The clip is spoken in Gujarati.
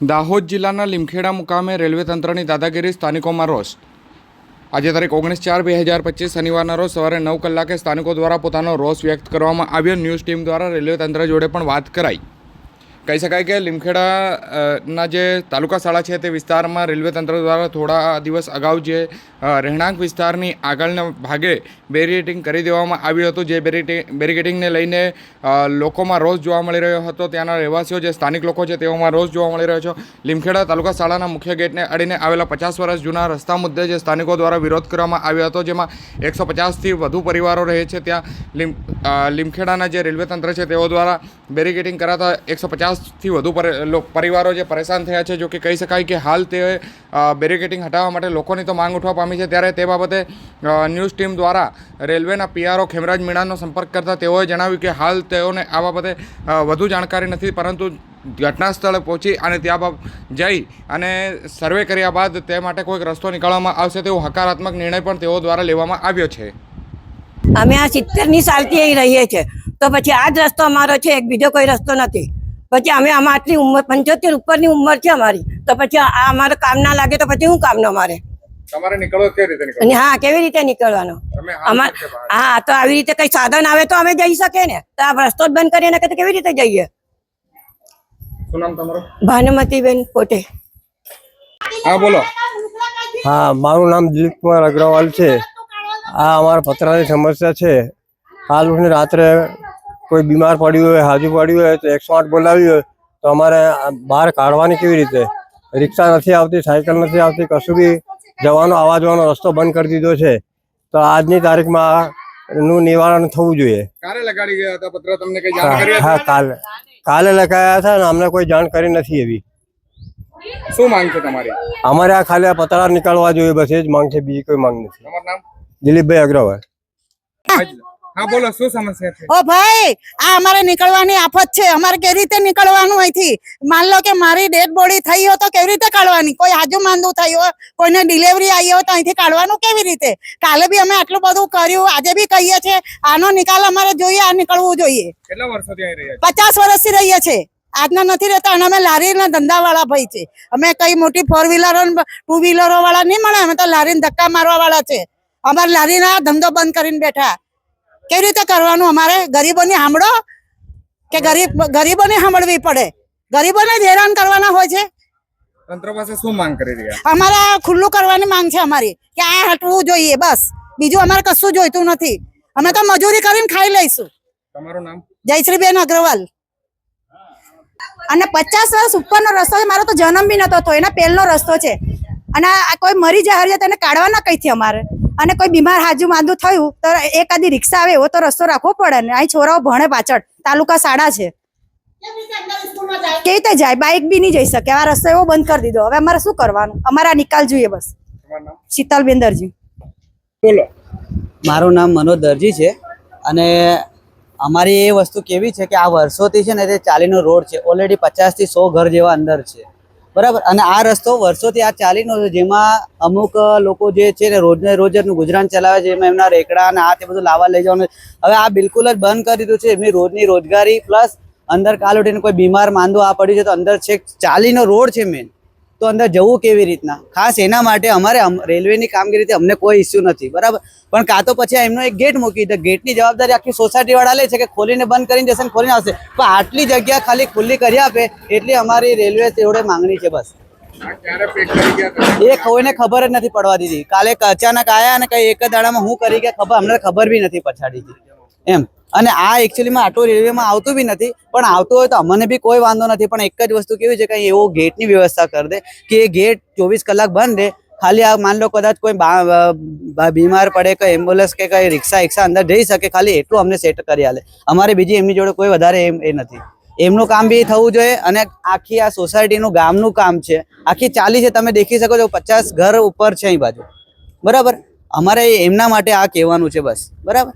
દાહોદ જિલ્લાના લીમખેડા મુકામે રેલવે તંત્રની દાદાગીરી, સ્થાનિકોમાં રોષ. આજે તારીખ ઓગણીસ ચાર બે હજાર પચીસ શનિવારના રોજ સવારે નવ કલાકે સ્થાનિકો દ્વારા પોતાનો રોષ વ્યક્ત કરવામાં આવ્યો. ન્યૂઝ ટીમ દ્વારા રેલવે તંત્ર જોડે પણ વાત કરાઈ. કહી શકાય કે લીમખેડાના જે તાલુકા શાળા છે તે વિસ્તારમાં રેલવે તંત્ર દ્વારા થોડા દિવસ અગાઉ જે રહેણાંક વિસ્તારની આગળના ભાગે બેરિકેટિંગ કરી દેવામાં આવ્યું હતું. જે બેરિટી બેરિકેટિંગને લઈને લોકોમાં રોષ જોવા મળી રહ્યો હતો. ત્યાંના રહેવાસીઓ જે સ્થાનિક લોકો છે તેઓમાં રોષ જોવા મળી રહ્યો છે. લીમખેડા તાલુકા શાળાના મુખ્ય ગેટને અડીને આવેલા પચાસ વર્ષ જૂના રસ્તા મુદ્દે જે સ્થાનિકો દ્વારા વિરોધ કરવામાં આવ્યો હતો, જેમાં એકસો પચાસથી વધુ પરિવારો રહે છે. ત્યાં લીમ લીમખેડાના જે રેલવે તંત્ર છે તેઓ દ્વારા બેરિકેટિંગ કરાતા એકસો પચાસથી વધુ પરે- પરિવારો જે પરેશાન થયા છે, જો કે કહી શકાય કે હાલ તે બેરિકેટિંગ હટાવવા માટે લોકોની તો માંગ ઉઠવા પામી છે. ત્યારે તે બાબતે ન્યૂઝ ટીમ દ્વારા રેલવેના પીઆરઓ ખેમરાજ મીણાનો સંપર્ક કરતા તેઓએ જણાવ્યું કે હાલ તેઓને આ બાબતે વધુ જાણકારી નથી, પરંતુ ઘટના સ્થળે પહોંચી અને ત્યાં જઈ અને સર્વે કર્યા બાદ તે માટે કોઈક રસ્તો નીકળવામાં આવશે તેવો હકારાત્મક નિર્ણય પણ તેઓ દ્વારા લેવામાં આવ્યો છે. અમે આ સિત્તેરની સાલથી અહીં રહીએ છીએ. તો પછી આ જ રસ્તો અમારો છે, એક બીજો કોઈ રસ્તો નથી. પછી અમે આમાં આટલી ઉંમર પંચોતેર ઉપરની ઉંમર છે અમારી. તો પછી આ અમારે કામ ના લાગે તો પછી શું કામનું અમારે તમારે કેવી રીતે હા કેવી રીતે નીકળવાનો? અમાર હા તો આવી રીતે કઈ સાધન આવે તો અમે જઈ શકીએ ને. તો આ રસ્તો જ બંધ કરીને કે તો કેવી રીતે જઈએ? શું નામ ભાનુમતીબેન પોતે. હા બોલો. હા મારું નામ દિલીપ કુમાર અગ્રવાલ છે. આ અમારા પતરાની સમસ્યા છે. ઉઠીને રાત્રે કોઈ બીમાર પડ્યું હોય હાજુ પડ્યું હોય તો એકસો આઠ બોલાવી હોય તો અમારે બહાર કાઢવાની કેવી રીતે? રિક્ષા નથી આવતી સાયકલ નથી આવતી કશું બી જવાનો આવવા જવાનો રસ્તો બંધ કરી દીધો છે. તો આજની તારીખમાં નું નિવારણ થવું જોઈએ. ક્યારે લગાડી ગયા હતા પત્ર તમને કઈ હા જાણ હા, કાલે. કાલે લખાયા હતા ને અમને કોઈ જાણકારી નથી એવી. શું માંગ છે તમારી? અમારે આ ખાલી આ પતરા નીકળવા જોઈએ બસ એ જ માંગ છે બીજી કોઈ માંગ નથી. દિલીપભાઈ અગ્રવાલ. હા બોલો શું સમસ્યા છે? ઓ ભાઈ આ અમારે નીકળવાની આફત છે. અમારે કેવી રીતે નીકળવાનું અહીંથી? માન લો કે મારી ડેડ બોડી થઈ હોય તો કેવી રીતે કાઢવાની? કોઈ આજુ માંદું થયું હોય કોઈને ડિલિવરી આવી હોય તો અહીંથી કાઢવાનું કેવી રીતે? કાલે બી અમે આટલું બધું કર્યું આજે બી કહીએ છીએ આનો નિકાલ અમારે જોઈએ આ નીકળવું જોઈએ. કેટલા વર્ષોથી આવી રહ્યા પચાસ વર્ષથી રહીએ છીએ આજના નથી રહેતા અને અમે લારીના ધંધા વાળા ભાઈ છે. અમે કઈ મોટી ફોર વ્હીલરો ટુ વ્હીલરો વાળા નહીં મળે અમે તો લારીને ધક્કા મારવા વાળા છે. અમારે લારીના ધંધો બંધ કરીને બેઠા. કેવી રીતે કરવાનું? અમારે ગરીબોને સાંભળો કે ગરીબ ગરીબોને સાંભળવી પડે. ગરીબોને જ હેરાન કરવાના હોય છે. તંત્ર પાસે શું માંગ કરી રહ્યા? અમારે ખુલ્લું કરવાની માંગ છે અમારી કે આ હટવું જોઈએ બસ. બીજું અમારે કશું જોઈતું નથી. અમે તો મજૂરી કરીને ખાઈ લઈશું. તમારું નામ? જયશ્રીબેન અગ્રવાલ. અને પચાસ વર્ષ ઉપરનો રસ્તો મારો તો જન્મ બી નતો થયો એના પહેલનો રસ્તો છે. અને આ કોઈ મરી જાય તેને કાઢવાના કઈથી અમારે? અને કોઈ બીમાર હાજુ માંદું થયું તો એકાદી રિક્ષા આવે એવો તો રસ્તો રાખવો પડે ને. અહીં છોરાઓ ભણે પાછળ. તાલુકા શાળા છે. કેવી રીતે જાય? બાઇક બી નહીં જઈ શકે. આ રસ્તો એવો બંધ કરી દીધો. હવે અમારે શું કરવાનું? અમારા નિકાલ જોઈએ બસ. શીતલ નામ? શીતલબેન દરજી. બોલો. મારું નામ મનોજ દરજી છે. અને અમારી એ વસ્તુ કેવી છે કે આ વર્ષોથી છે ને તે ચાલીનો રોડ છે. ઓલરેડી પચાસથી સો ઘર જેવા અંદર છે. બરાબર? અને આ રસ્તો વર્ષોથી આ ચાલીનો છે, જેમાં અમુક લોકો જે છે ને રોજને રોજનું ગુજરાન ચલાવે છે એમાં એમના રેકડા અને આ તે બધું લાવવા લઈ જવાનું. હવે આ બિલકુલ જ બંધ કરી દીધું છે, એમની રોજની રોજગારી, પ્લસ અંદર કાલ ઉઠીને કોઈ બીમાર માંદો આ પડ્યું છે, તો અંદર છેક ચાલીનો રોડ છે મેન તો અંદર જવું કેવી રીતના? ખાસ એના માટે અમારે અમ- રેલવેની કામગીરીથી અમને કોઈ ઇસ્યુ નથી બરાબર? પણ કાં તો પછી એમનો એક ગેટ મૂકી દે ગેટની જવાબદારી આખી સોસાયટી વાળા લે છે કે ખોલીને બંધ કરીને જશે ને ખોલીને આવશે. પણ આટલી જગ્યા ખાલી ખુલ્લી કરી આપે એટલી અમારી રેલવે તેવડે માંગણી છે બસ. ગયા એ કોઈને ખબર જ નથી પડવા દીધી. કાલે અચાનક આયા અને કઈ એક જ દાડામાં હું કરી કે ખબર અમને ખબર બી નથી પછાડી એમ. અને આ એકચ્યુઅલીમાં આટલું રેલવેમાં આવતું બી નથી, પણ આવતું હોય તો અમને બી કોઈ વાંધો નથી, પણ એક જ વસ્તુ કેવી છે કે એવો ગેટની વ્યવસ્થા કરી દે કે એ ગેટ ચોવીસ કલાક બંધ રહે, ખાલી આ માન લો કદાચ કોઈ બીમાર પડે કે એમ્બ્યુલન્સ કે કઈ રિક્ષા રિક્ષા અંદર જઈ શકે, ખાલી એટલું અમને સેટ કરી આલે. અમારે બીજી એમની જોડે કોઈ વધારે એમ, એ નથી. એમનું કામ બી થવું જોઈએ અને આખી આ સોસાયટીનું ગામનું કામ છે. આખી ચાલી છે, તમે દેખી શકો છો, પચાસ ઘર ઉપર છે અહીં બાજુ. બરાબર? અમારે એમના માટે આ કહેવાનું છે બસ. બરાબર?